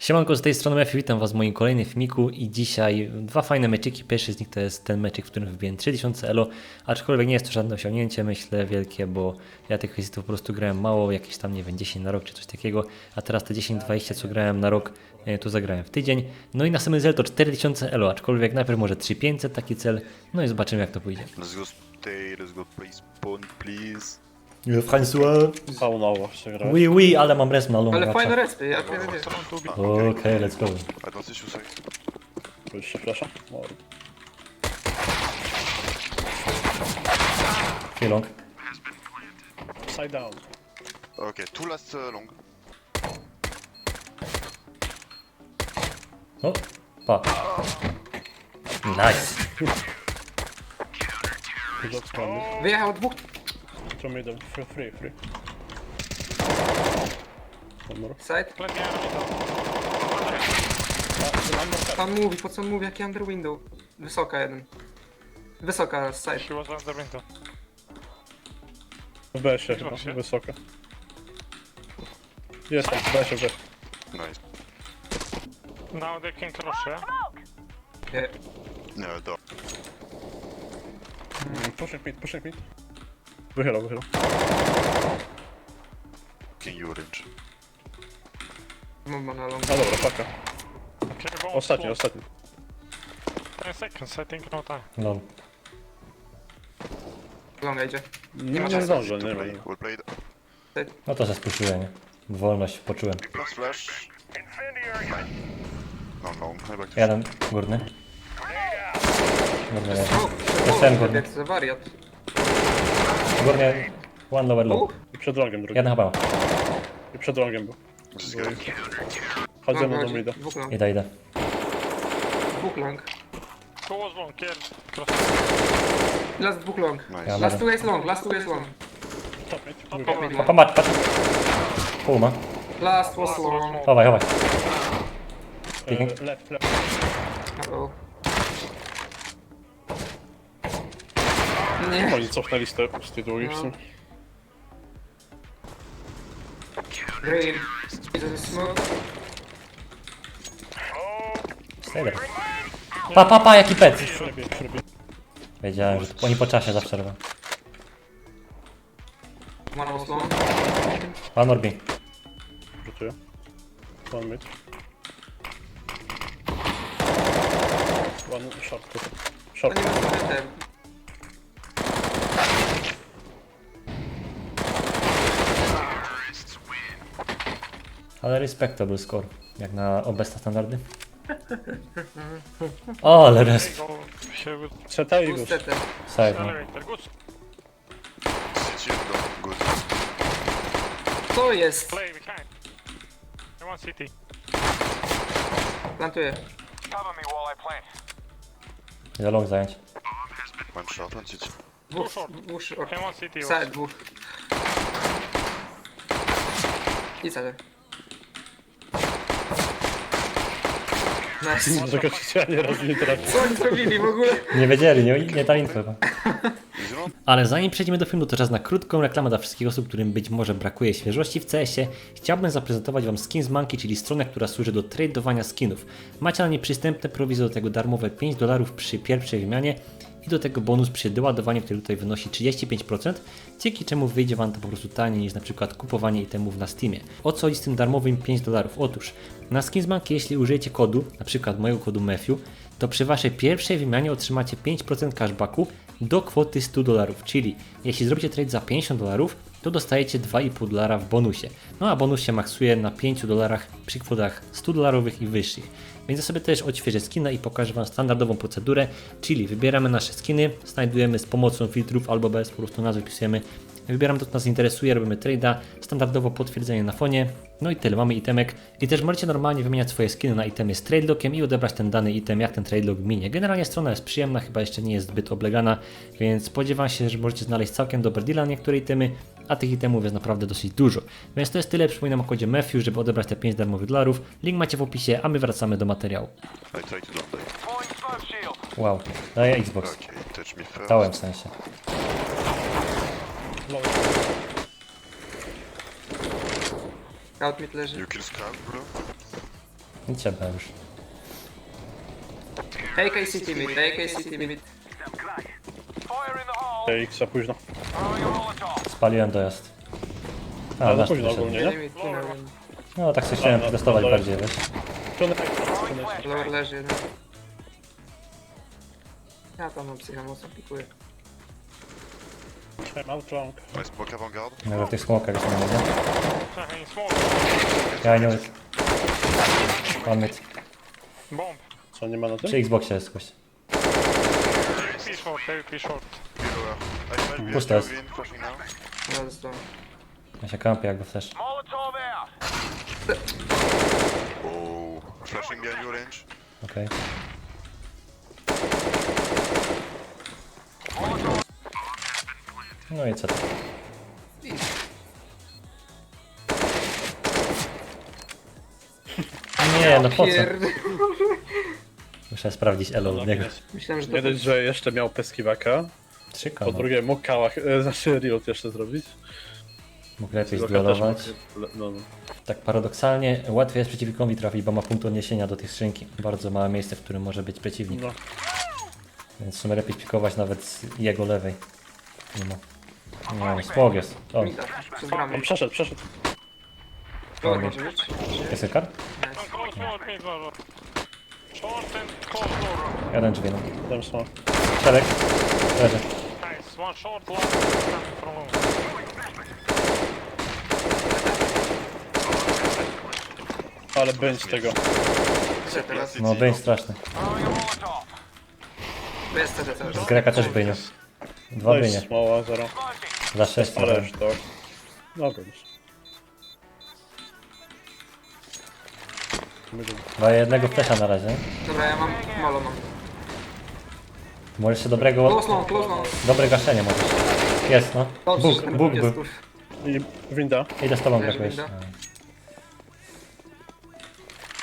Siemanko, z tej strony Mefi, witam Was w moim kolejnym filmiku i dzisiaj dwa fajne meczyki. Pierwszy z nich to jest ten meczyk, w którym wbiłem 3000 elo, aczkolwiek nie jest to żadne osiągnięcie, myślę, wielkie, bo ja tych wizytów po prostu grałem mało, jakieś tam, nie wiem, 10 na rok czy coś takiego, a teraz te 10-20, co grałem na rok, e, to zagrałem w tydzień. No i następny cel to 4000 elo, aczkolwiek najpierw może 3500 taki cel, no i zobaczymy jak to pójdzie. Let's go stay, let's go spawn, please. François, Paunowo się gra. oui, oui, ale mam res na Ale matcha. fajne respy, ja nie wiem. Okej, let's go. I don't see you say. Już się? No, Okay, long. Side down. Okay, two last uh, long. O, pa. Nice. Luck, Scandi. Wyjechał dwóch. Me the free, free, free. One more. Side. Pan mówi, po co mówi, jaki under window. Wysoka jeden. Wysoka side. She was under window. W BS-ie chyba, wysoka. Jest tam, w BS-ie, w BS. Nice. Now they can cross, yeah? Nie. No, door. Mm, Pushing mid, pushing mid. Wychylał, wychylał. King you orange. Mama na long. No dobra, paka. Ostatni, ostatni. 10 seconds, I think no time. Long. Longa idzie. Nie, ma nie czasu. zdążę, nie play, wiem. we'll. No to się spuszyłem, nie? Wolność poczułem. Plus flash. No, no, Jeden górny. Górny leży. O, Dostałem o, górny. jak za wariat. Górny. One lower low. I przed rogiem drugi. Jeden chyba. I przed rogiem był. Mu do mida. Dwóch long. Idę, idę. Dwóch long. Who was long? Kill. Cross. Last dwóch long. Ja Nice. Last two jest long, last two jest long. Top mid. Top mid. Patrz. Pół ma. Last was long. Chowaj, chowaj. E, Left, left. Uh-oh. Nie. Oni cofnęli z, te, z tej długiej w sumie. Green. Smoke. Pa, pa, pa, jaki pet. Wiedziałem, że oni po czasie zawsze robią. One was long. One more B. Rzutuję. One mid. One short. To Short. ten. Ale respectable score. Jak na obecne standardy. O, ale resp. go i Gus. Pustete. Side, no. elevator. Good. City. Good. Jest? Play behind. I want city. Plantuję. Za long zająć. One shot, one city. Dwóch, short. dwóch short. I want city Side, dwóch. I side. Nice. Raz nie. Co oni zrobili w ogóle? Nie wiedzieli, nie, nie ta info chyba. Ale zanim przejdziemy do filmu, to czas na krótką reklamę dla wszystkich osób, którym być może brakuje świeżości w CS-ie. Chciałbym zaprezentować Wam Skins Monkey, czyli stronę, która służy do tradowania skinów. Macie na niej przystępne prowizje do tego darmowe 5 dolarów przy pierwszej wymianie i do tego bonus przy doładowaniu, który tutaj wynosi 35%, dzięki czemu wyjdzie Wam to po prostu taniej niż na przykład kupowanie itemów na Steamie. O co chodzi z tym darmowym 5 dolarów? Otóż na Skins Monkey, jeśli użyjecie kodu, na przykład mojego kodu Matthew, to przy Waszej pierwszej wymianie otrzymacie 5% cashbacku do kwoty 100 dolarów, czyli jeśli zrobicie trade za 50 dolarów, to dostajecie 2,5 dolara w bonusie. No a bonus się maksuje na 5 dolarach przy kwotach 100 dolarowych i wyższych. Więc ja sobie też odświeżę skina i pokażę Wam standardową procedurę, czyli wybieramy nasze skiny, znajdujemy z pomocą filtrów albo bez, po prostu nazwy wpisujemy Wybieramy to, co nas interesuje, robimy trade'a, standardowo potwierdzenie na fonie, no i tyle, mamy itemek. I też możecie normalnie wymieniać swoje skiny na itemy z tradelockiem i odebrać ten dany item, jak ten tradelock minie. Generalnie strona jest przyjemna, chyba jeszcze nie jest zbyt oblegana, więc spodziewam się, że możecie znaleźć całkiem dobre deal na niektóre itemy, a tych itemów jest naprawdę dosyć dużo. Więc to jest tyle, przypominam o kodzie Matthew, żeby odebrać te 5 darmowych dolarów. Link macie w opisie, a my wracamy do materiału. Wow, daję Xbox. Dałem w sensie. Out mid leży. You kill scout, bro. Nie trzeba już. AK City mid, AK City mid. Za późno. Spaliłem dojazd. A, Ale nasz późno wyszedł. ogólnie, nie? No tak sobie chciałem no, testować no, bardziej, wiesz. Tunek. Lower leży jeden. Ja tam mam psycha mocno pikuję. I'm out. Może w tych smokach już nie mogę. Ja nie wiem. One mid. Bomb. Co, nie ma na tym? Przy Xboxie jest gość. Short, AWP short. Below. I now. Zostałem. Ja się kampię jak go flash. Oh. Flashing behind you, range. Okej. No i co to? Nie, no po co? Pierd... Muszę sprawdzić elo od niego. Myślałem, że to... Nie dość, że jeszcze miał peskiwaka, Trzy po kono. drugie mógł kałach, e, znaczy reload jeszcze zrobić. Mógł lepiej Loka też zduelować. mógł- No, no. Tak paradoksalnie łatwiej jest przeciwnikowi trafić, bo ma punkt odniesienia do tej skrzynki. Bardzo małe miejsce, w którym może być przeciwnik. no. Więc w sumie lepiej pikować nawet z jego lewej. Nie ma. No, smog jest. O, Mida, przez bramę. On przeszedł, przeszedł. Lower może być? jest kar? One close door, mid door. Short and close door. Jeden drzwi, no. Dam smoke. Szereg. Leży. Nice. One short, last coming from long. Ale będzie tego. Teraz? No, byń straszny. To jest Z. Greka też bynie. Dwa No zero. Za sześć. Ale już to. Dobra już. Daję jednego flesza na razie. Dobra, ja mam... Malo mam. Możesz jeszcze dobrego... Close long. Dobre gaszenie możesz. Jest, no. Dobrze, Bóg, Bóg był. I winda. Idę z tobą, winda.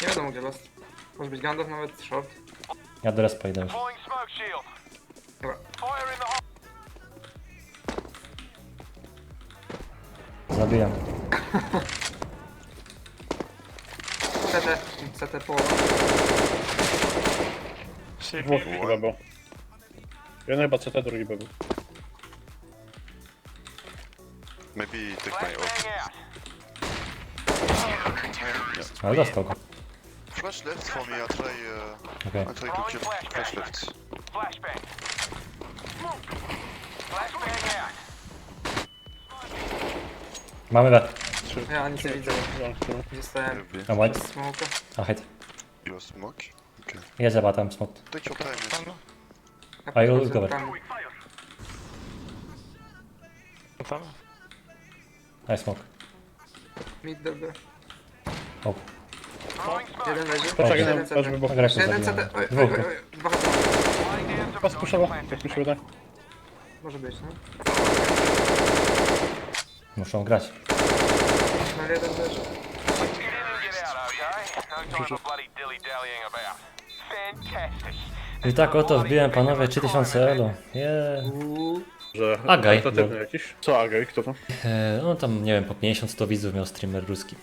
Nie wiadomo gdzie last. Może być Gandalf nawet short. Ja do respa idę już. Dobra. Zabijam. CT. CT połowa. Dwóch chyba był. Jeden chyba CT, drugi był. Maybe take my off. Ale dostał go. Flash left for me. I try. Uh, Okej. I try to kill flash left. Mamy Ja nic nie widzę. No. Gdzie stałem? A white. Smoka. A hit. You smoke. Okay. Jest zeba tam smok. Take your time. Yes. A i już go Tam. Daj smok. Mid dobry. O, Jeden leży. Poczekaj, Jeden na CT. aż wybuch. Greku Jeden. CT. Oj, oj, Dwóch. oj, oj. Dwa chodzą. Pas puszowa, tak mi się wydaje. Może być, no. Muszą grać. No jeden leży. I tak oto wbiłem panowie 3000 elo. Yeah. Że Agaj. charytatywny jakiś. Co Agaj? Kto to? E, no tam nie wiem, po 50 100 widzów miał streamer ruski.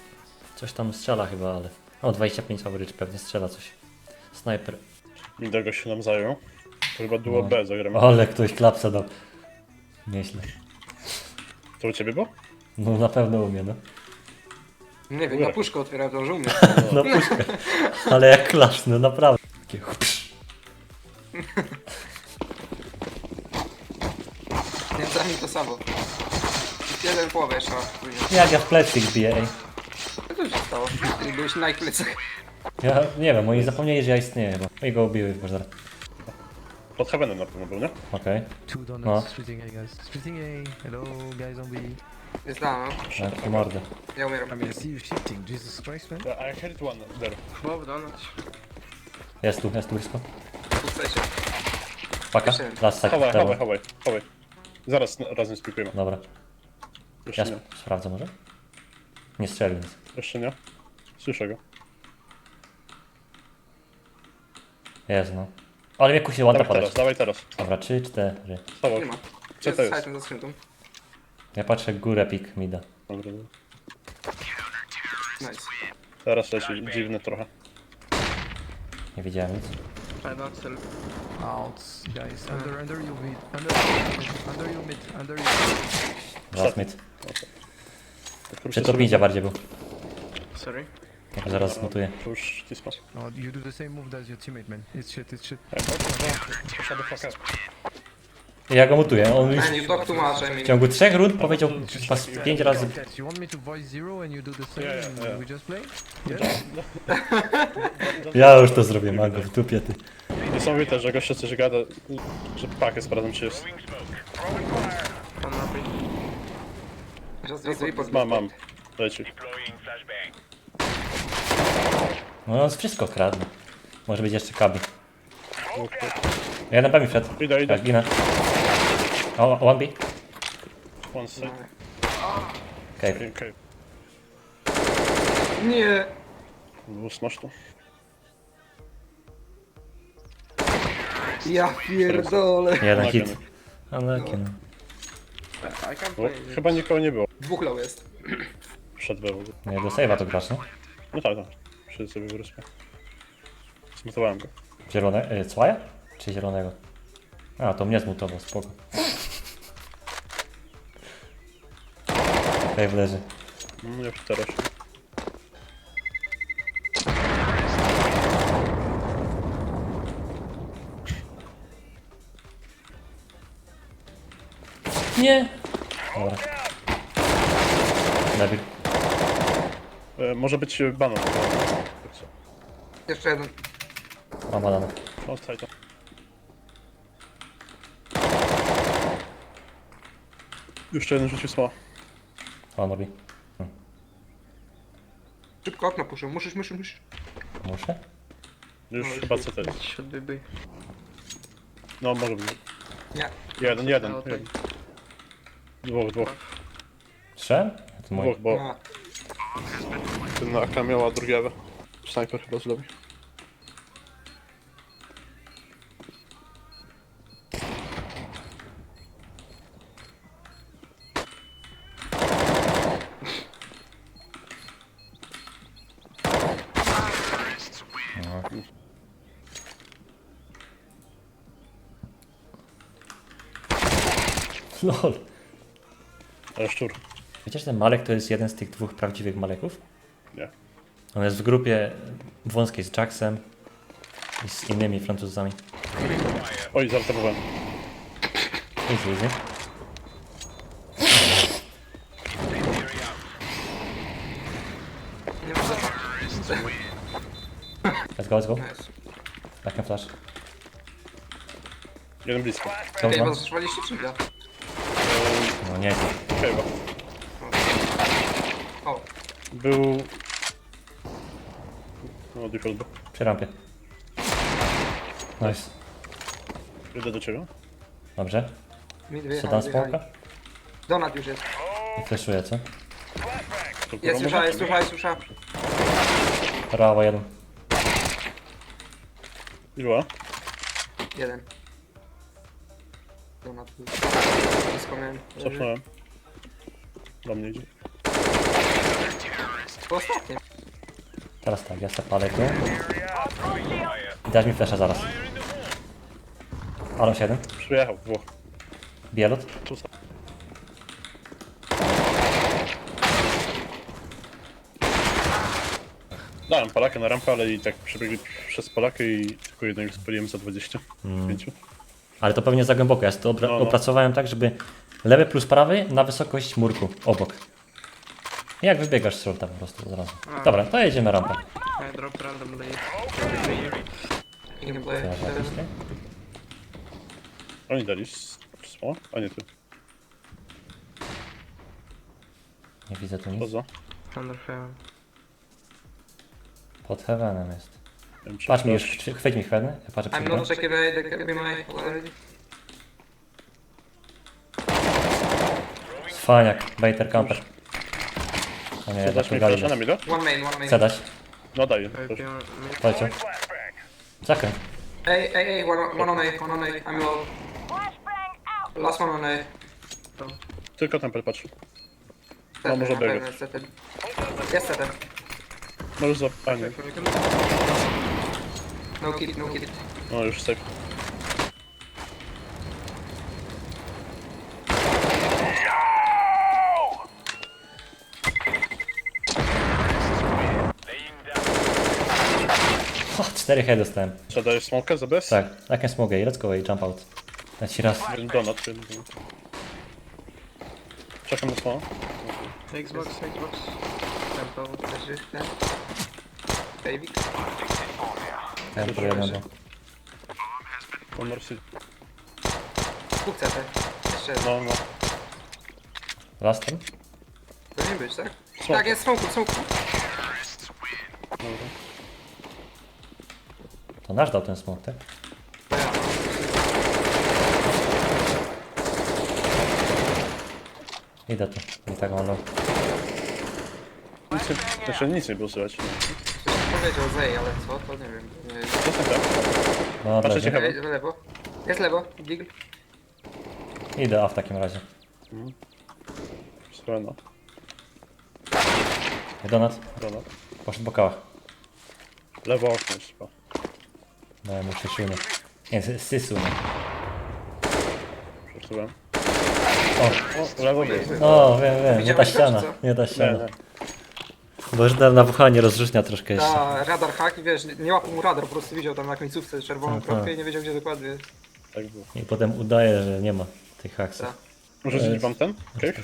Coś tam strzela chyba, ale... O, 25 average pewnie strzela coś. Sniper. Mindego się nam zajął. To chyba duo No. B zagramy. Ale ktoś klapsa dał. Nieźle. To u ciebie było? No na pewno umie, no. Nie wiem, na puszkę otwieram, to że umie. No puszkę. Ale jak klasz, no naprawdę. Takie chupsz. Niemcami to samo. Jeden połowę jeszcze raz później. Jak ja w plecy ich biję, ej. Co tu się stało? Ty Byłeś na ich plecach. Ja nie wiem, oni zapomnieli, że ja istnieję chyba. I go ubiły w zaraz. Pod Heavenem na pewno był, nie? Okej. Two donuts No. A guys. Splitting A. Hello guys on B. Jest dano. Tak, to mordę. Ja umieram. I see you shifting. Jesus Christ man. Yeah, I heard one there. Bob, donać. Jest tu, jest tu blisko. Puszczajcie. Paka? Jeszcze. Last side, Chowaj, chowaj, chowaj, chowaj. Zaraz n- razem spikujemy. Dobra. Jeszcze Ja nie. sp- sprawdzę może? Nie strzelił nic. Jeszcze nie. Słyszę go. Jest no. Ale mnie kusi łanta Dawaj teraz, dawaj teraz. Dobra, 3, 4. Chowaj. Nie ma. Co Jest to jest? sajtem za skrzynką. Ja patrzę górę pik mida. Dobra. Nice. Teraz leci dziwny trochę. Nie widziałem nic. Out, guys. Under, under you mid. Under, under you mid. Under you. Przy bardziej był. Sorry. Ja zaraz zmutuję. To już Tisma. No, you do the same move as your teammate, man. It's shit, it's shit. Poszedł fuck up. Ja go mutuję. On już Man, you talk too much, I w mean. ciągu trzech rund powiedział chyba z pięć razy. Guys, you want me to voice zero and you do the same Yeah, yeah, and yeah. we just play? Yes? Ja już to zrobię, Mango, w dupie ty. Niesamowite, że goście coś gada, że pakę sprawdzam czy jest. Just, just report. Mam, mam. Leci. No on wszystko kradnie. Może być jeszcze kabi. Ja na mi wszedł. Idę, idę. Tak, ginę. O, one B. One side. Okej, okej. Nie. Był smash to. Ja pierdolę. Jeden hit. Unlucky, no. I can't Bo play. chyba nikogo nie było. Dwóch low jest. W ogóle. Nie, do save'a to grasz, no? No tak, tak. Wszyscy sobie wyrosły. Zmutowałem go. Zielone... Y, Cłaja? Czy zielonego? A, to mnie zmutował, spoko. Cave leży. No już teraz. Nie! Dobra. Lepiej. E, może być banan. Jeszcze jeden. Mam banana. No side to. Jeszcze jeden rzucił smoła. O, nobi. Szybko okno puszę. Musisz, musisz, musisz. Muszę? Już chyba co to jest. Should be B. No może być. Nie. Jeden, jeden. No, jeden. Dwóch, dwóch. Trzem? To mój. Dwóch, bo No. ten AK miała drugie. Snajper chyba z Lol. Ale szczur. Wiecie, że ten Malek to jest jeden z tych dwóch prawdziwych Maleków? Nie. On jest w grupie wąskiej z Jacksem i z innymi Francuzami. Oj, zartowałem. Easy, easy. Let's go, let's go. Back and flash. Jeden blisko. Ej, czy nie? No nie, okay, O, Był... No, default był. przy rampie. Nice. Idę do ciebie. Dobrze. mi Co dwie. tam spałka? Donat już jest. I flashuję, co? To Jest, może? słysza, jest, słysza, jest. Brawo, jeden. Iła? Jeden. Donat. Blisko miałem. Cofnąłem. Do mnie idzie. To ostatnie. Teraz tak, ja se palę tu. I dasz mi flasha zaraz. Alon 7. Przyjechał, dwóch. Bielot. Tu. Dałem Polakę na rampę, ale i tak przebiegli przez Polakę i tylko jednego spaliłem za 20. Pięciu. Ale to pewnie za głęboko. Ja to obra- No, no. opracowałem tak, żeby lewy plus prawy na wysokość murku obok. I jak wybiegasz z shorta po prostu od razu. Dobra, to jedziemy rampę. I drop randomly. In play. Teraz jakieś ty? Oni dali s-? A nie ty. Nie widzę tu nic. Poza. Under heaven. Pod heavenem jest. Patrz mi już, chwyć mi heaven. Ja patrzę I'm przed not grą. checking they can be my already. Cwaniak, baiter camper. O nie, dasz mi to gali. flasha na mida? One main, one main. Chcę dać. No daję. Dajcie. Zakręt. Hey, hey, hey, one, on- one on A, one on A. I'm low. Last one on A. Tylko tempel patrz. Settle, może biegać. Jest settle. Możesz za... A nie. No kill, no kill. No już safe. O, cztery head dostałem. Co, dajesz smoka za bez? Tak, I can smoke A, let's go A, jump out. Dać ci raz. Jeden donut. jeden donut. Czekam na smoka. Xbox, Xbox. Tempo, leży, ten. Davik. Ja do. One more seed. Dwóch CT. Jeszcze jeden. No, no. Last one? Powinien być, tak? Tak, jest smoku, smoku. Dobra. To nasz dał ten smoke, tak? Idę tu. I tak mam low. Nic nie, znaczy nic nie było słychać. Powiedział Zej, ale co? To nie wiem. No Patrzę dobrze. ciekawe. Ej, lewo. Jest lewo, digl. Idę A w takim razie. Słuchaj, no. Donut. Donut. Poszedł po kałach. Lewo okno jest chyba. No ja muszę szuny. Nie, sy- sysu. nie. Przesułem. O, O, lewo był. o wiem, wiem, nie ta Widziałeś to, ściana. czy co? Nie ta Nie, ściana. nie. Bo już na nawuchanie rozróżnia troszkę jeszcze. Ta radar hack i wiesz, nie- łapał mu radar, po prostu widział tam na końcówce czerwoną Aha. kropkę i nie wiedział gdzie dokładnie jest. Tak było. I potem udaje, że nie ma tych haksów. Tak. Może rzucić wam ten? Cave?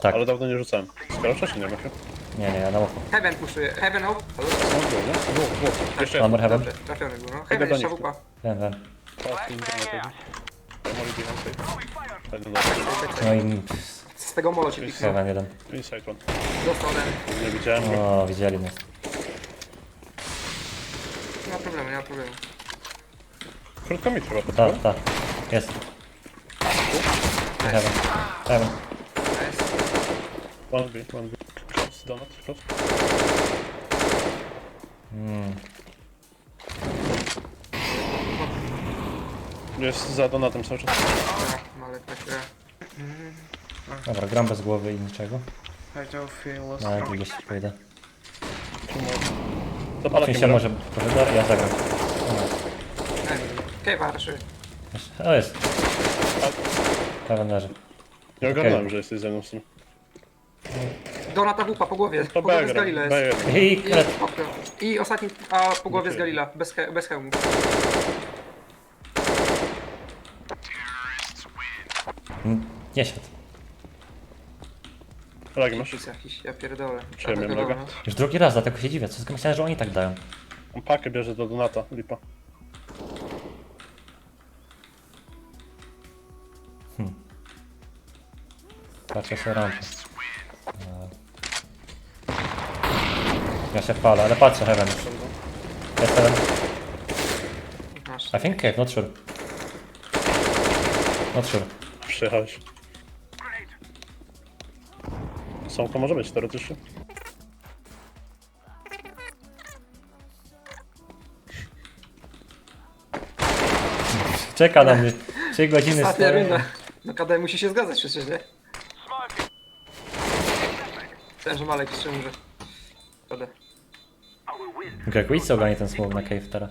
Tak. Ale dawno nie rzucałem. Skoro wcześniej nie ma chyba. Nie, nie, ja na oko. Heaven puszuje, Heaven out. Halo? No, było, nie? Było, było. Jeszcze Armor heaven. Dobrze, trafiony był, no. Heaven do jeszcze nich. wupa. Wiem, wiem. Tak. Tak, no, No i Z tego molo ci piknął. Heaven jeden. Inside one. Dostał ten. Nie widziałem go. O, widzieli nas. Nie ma problemu, nie ma problemu. Krótko mi chyba. Tak, tak. Jest. Heaven. Heaven. Nice. One B, one B. Close, donut, close. Mm. Jest za donatem cały czas. No, ale tak, e, Dobra, gram bez głowy i niczego. I don't feel lost. No, jak gdzieś pójdę. To pala Oczywiście może korydor, ja zagram. Okej, warszy. O, jest. Leży. Nie ogarnąłem, Okej. że jesteś ze mną w sumie. Donata wupa po głowie. To Po głowie z Galila jest. I I, kret. okno. I ostatni, a po głowie z. Galila, bez, he, bez hełmu. Nie siadł. Lagi masz? Jest jakiś, ja pierdolę. Czemu Tak, miałem laga? Już drugi raz, dlatego się dziwię. Co myślałem, że oni tak dają. On pakę bierze do donata, lipa. Patrzę sobie rampę. No. Ja się palę, ale patrzę Heaven. Jest Heaven. Masz. I think cave, not sure. Not sure. Przyjechałeś. Sąko może być teoretycznie. Czeka na mnie. 3 godziny Ostatnia stoi. runda. No KD musi się zgadzać przecież, nie? Myślałem, że Malek jeszcze umrze. KD. Greg, idź sobie ogarnij ten smoke na cave teraz.